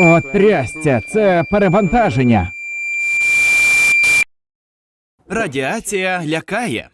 О, трясця, це перевантаження. Радіація лякає.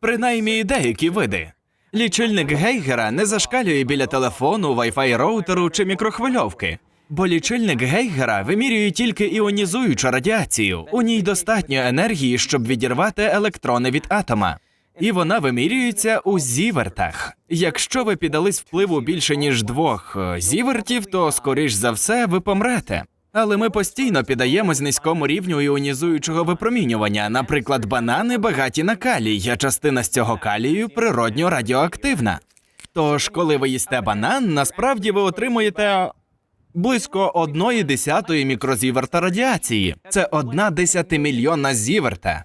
Принаймні деякі види. Лічильник Гейгера не зашкалює біля телефону, Wi-Fi роутеру чи мікрохвильовки. Бо лічильник Гейгера вимірює тільки іонізуючу радіацію. У ній достатньо енергії, щоб відірвати електрони від атома. І вона вимірюється у зівертах. Якщо ви піддались впливу більше ніж двох е, зівертів, то скоріш за все ви помрете. Але ми постійно піддаємось низькому рівню іонізуючого випромінювання. Наприклад, банани багаті на калій, а частина з цього калію природньо радіоактивна. Тож, коли ви їсте банан, насправді ви отримуєте близько одної десятої мікрозіверта радіації. Це одна десятимільйонна зіверта.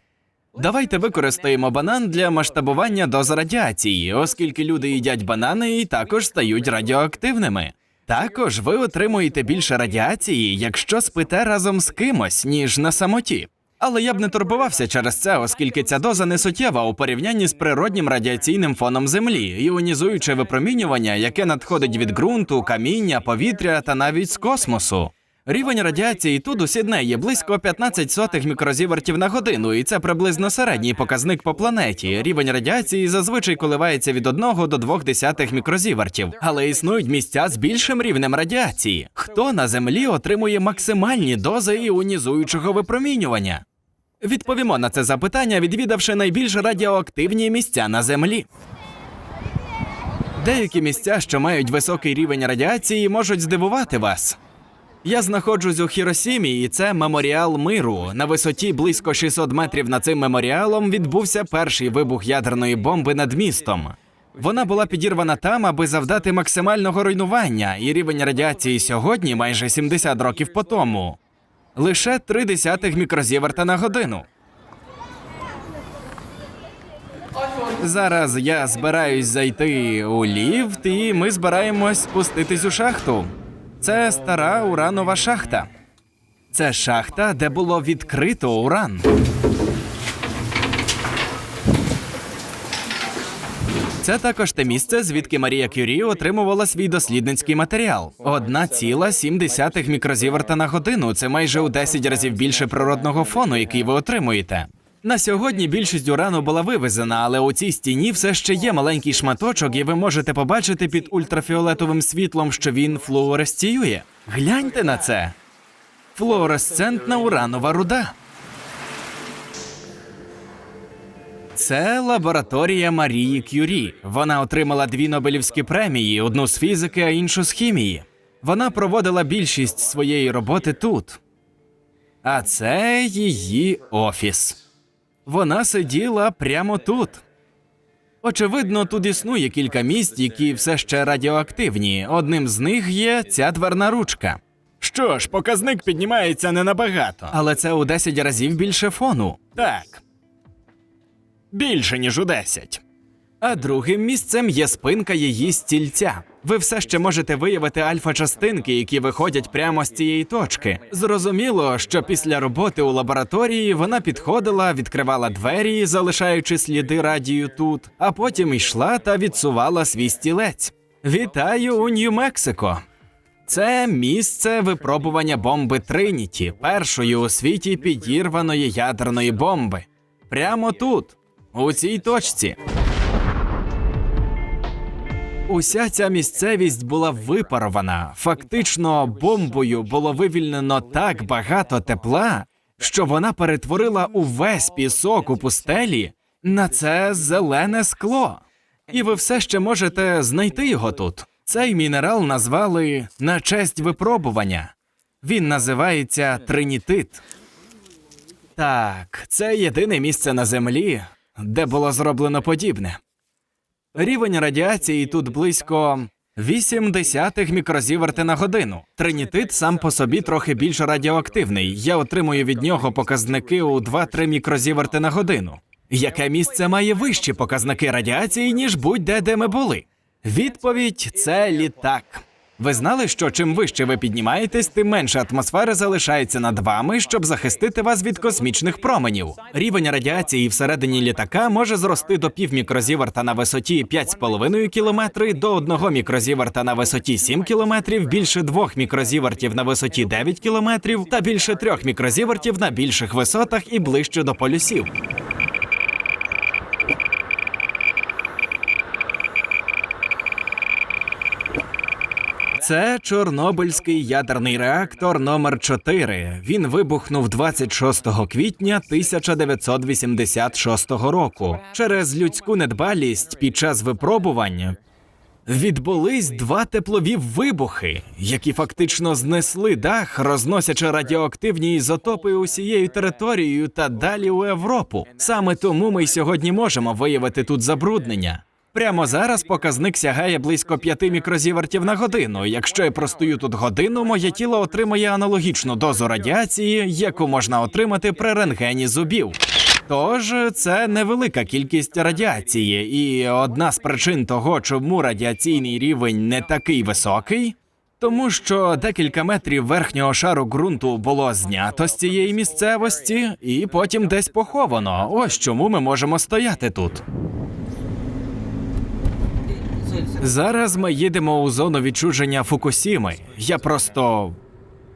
Давайте використаємо банан для масштабування доз радіації, оскільки люди їдять банани і також стають радіоактивними. Також ви отримуєте більше радіації, якщо спите разом з кимось, ніж на самоті. Але я б не турбувався через це, оскільки ця доза не суттєва у порівнянні з природнім радіаційним фоном Землі, іонізуюче випромінювання, яке надходить від ґрунту, каміння, повітря та навіть з космосу. Рівень радіації тут у Сіднеї близько 15 сотих мікрозівертів на годину, і це приблизно середній показник по планеті. Рівень радіації зазвичай коливається від 1 до 2 десятих мікрозівертів. Але існують місця з більшим рівнем радіації. Хто на землі отримує максимальні дози іонізуючого випромінювання? Відповімо на це запитання, відвідавши найбільш радіоактивні місця на землі. Деякі місця, що мають високий рівень радіації, можуть здивувати вас. Я знаходжусь у Хіросімі, і це меморіал миру. На висоті близько 600 метрів над цим меморіалом відбувся перший вибух ядерної бомби над містом. Вона була підірвана там, аби завдати максимального руйнування, і рівень радіації сьогодні, майже 70 років по тому, лише 3 десятих мікрозіверта на годину. Зараз я збираюсь зайти у ліфт, і ми збираємось спуститись у шахту. Це стара уранова шахта. Це шахта, де було відкрито уран. Це також те місце, звідки Марія Кюрі отримувала свій дослідницький матеріал. 1,7 мікрозіверта на годину. Це майже у 10 разів більше природного фону, який ви отримуєте. На сьогодні більшість урану була вивезена, але у цій стіні все ще є маленький шматочок, і ви можете побачити під ультрафіолетовим світлом, що він флуоресціює. Гляньте на це. Флуоресцентна уранова руда. Це лабораторія Марії Кюрі. Вона отримала дві Нобелівські премії: одну з фізики, а іншу з хімії. Вона проводила більшість своєї роботи тут. А це її офіс. Вона сиділа прямо тут. Очевидно, тут існує кілька місць, які все ще радіоактивні. Одним з них є ця дверна ручка. Що ж, показник піднімається не набагато. Але це у 10 разів більше фону. Так. Більше, ніж у 10. А другим місцем є спинка її стільця. Ви все ще можете виявити альфа-частинки, які виходять прямо з цієї точки. Зрозуміло, що після роботи у лабораторії вона підходила, відкривала двері, залишаючи сліди радію тут, а потім йшла та відсувала свій стілець. Вітаю у Нью-Мексико! Це місце випробування бомби Триніті, першої у світі підірваної ядерної бомби. Прямо тут, у цій точці. Уся ця місцевість була випарована. Фактично, бомбою було вивільнено так багато тепла, що вона перетворила увесь пісок у пустелі на це зелене скло. І ви все ще можете знайти його тут. Цей мінерал назвали на честь випробування. Він називається тринітит. Так, це єдине місце на землі, де було зроблено подібне. Рівень радіації тут близько 8 десятих мікрозіверти на годину. Тринітит сам по собі трохи більш радіоактивний. Я отримую від нього показники у 2-3 мікрозіверти на годину. Яке місце має вищі показники радіації, ніж будь-де, де ми були? Відповідь це літак. Ви знали, що чим вище ви піднімаєтесь, тим менше атмосфери залишається над вами, щоб захистити вас від космічних променів. Рівень радіації всередині літака може зрости до пів мікрозіверта на висоті 5,5 кілометри, до 1 мікрозіверта на висоті 7 кілометрів, більше 2 мікрозівертів на висоті 9 кілометрів та більше 3 мікрозівертів на більших висотах і ближче до полюсів. Це Чорнобильський ядерний реактор номер 4 Він вибухнув 26 квітня 1986 року. Через людську недбалість під час випробувань відбулись два теплові вибухи, які фактично знесли дах, розносячи радіоактивні ізотопи усією територією та далі у Європу. Саме тому ми й сьогодні можемо виявити тут забруднення. Прямо зараз показник сягає близько 5 мікрозівертів на годину. Якщо я простою тут годину, моє тіло отримає аналогічну дозу радіації, яку можна отримати при рентгені зубів. Тож це невелика кількість радіації, і одна з причин того, чому радіаційний рівень не такий високий, тому що декілька метрів верхнього шару ґрунту було знято з цієї місцевості, і потім десь поховано. Ось чому ми можемо стояти тут. Зараз ми їдемо у зону відчуження Фукусіми. Я просто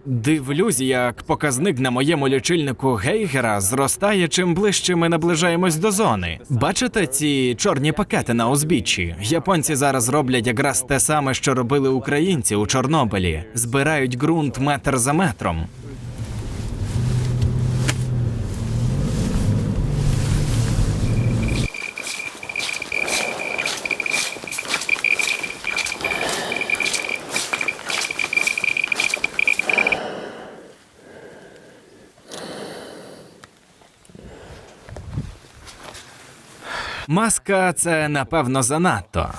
дивлюсь, як показник на моєму лічильнику Гейгера зростає, чим ближче ми наближаємось до зони. Бачите ці чорні пакети на узбіччі? Японці зараз роблять якраз те саме, що робили українці у Чорнобилі. Збирають ґрунт метр за метром. Маска це напевно занадто.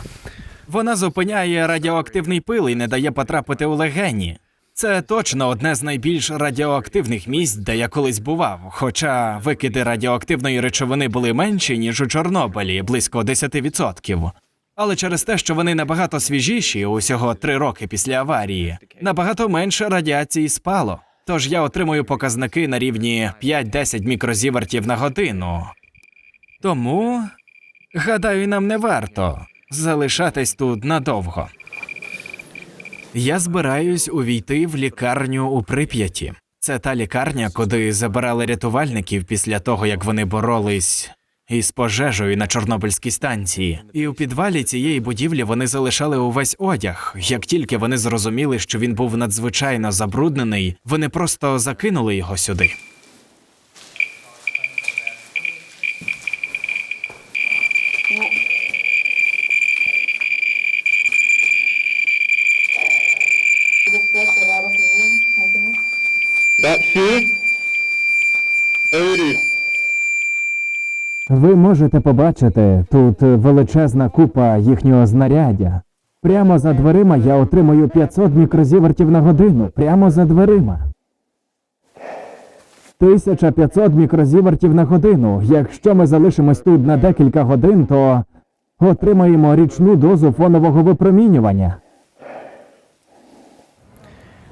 Вона зупиняє радіоактивний пил і не дає потрапити у легені. Це точно одне з найбільш радіоактивних місць, де я колись бував. Хоча викиди радіоактивної речовини були менші, ніж у Чорнобилі, близько 10%. Але через те, що вони набагато свіжіші, усього три роки після аварії, набагато менше радіації спало. Тож я отримую показники на рівні 5-10 мікрозівертів на годину. Тому, гадаю, нам не варто залишатись тут надовго. Я збираюсь увійти в лікарню у Прип'яті. Це та лікарня, куди забирали рятувальників після того, як вони боролись із пожежею на Чорнобильській станції. І у підвалі цієї будівлі вони залишали увесь одяг. Як тільки вони зрозуміли, що він був надзвичайно забруднений, вони просто закинули його сюди. Shoe? Odie. Ви можете побачити тут величезна купа їхнього знаряддя. Прямо за дверима я отримую 500 мікрозівертів на годину. Прямо за дверима. 1500 мікрозівертів на годину. Якщо ми залишимось тут на декілька годин, то отримаємо річну дозу фонового випромінювання.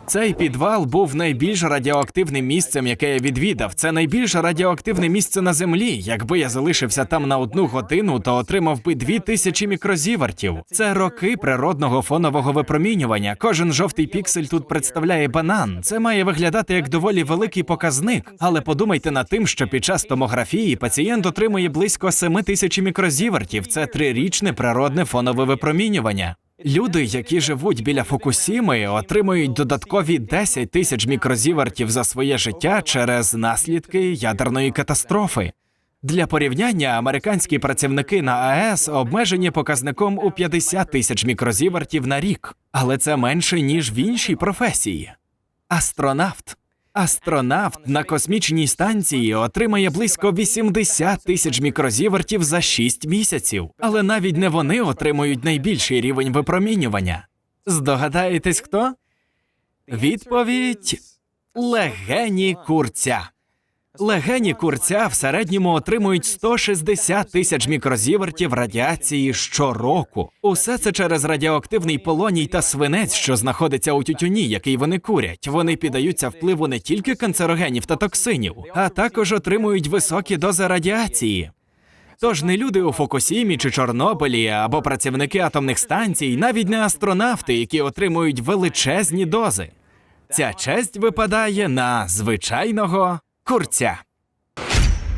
Цей підвал був найбільш радіоактивним місцем, яке я відвідав. Це найбільш радіоактивне місце на землі. Якби я залишився там на одну годину, то отримав би дві тисячі мікрозівертів. Це роки природного фонового випромінювання. Кожен жовтий піксель тут представляє банан. Це має виглядати як доволі великий показник. Але подумайте над тим, що під час томографії пацієнт отримує близько 7 тисяч мікрозівертів. Це трирічне природне фонове випромінювання. Люди, які живуть біля Фукусіми, отримують додаткові 10 тисяч мікрозівертів за своє життя через наслідки ядерної катастрофи. Для порівняння американські працівники на АЕС обмежені показником у 50 тисяч мікрозівертів на рік, але це менше ніж в іншій професії. Астронавт. Астронавт на космічній станції отримає близько 80 тисяч мікрозівертів за 6 місяців, але навіть не вони отримують найбільший рівень випромінювання. Здогадаєтесь хто? Відповідь легені курця. Легені курця в середньому отримують 160 тисяч мікрозівертів радіації щороку. Усе це через радіоактивний полоній та свинець, що знаходиться у тютюні, який вони курять. Вони піддаються впливу не тільки канцерогенів та токсинів, а також отримують високі дози радіації. Тож не люди у Фукусімі чи Чорнобилі або працівники атомних станцій, навіть не астронавти, які отримують величезні дози. Ця честь випадає на звичайного курця.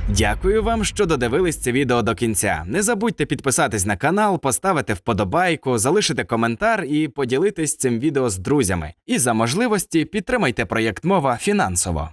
Дякую вам, що додивились це відео до кінця. Не забудьте підписатись на канал, поставити вподобайку, залишити коментар і поділитись цим відео з друзями. І за можливості підтримайте проєкт мова фінансово.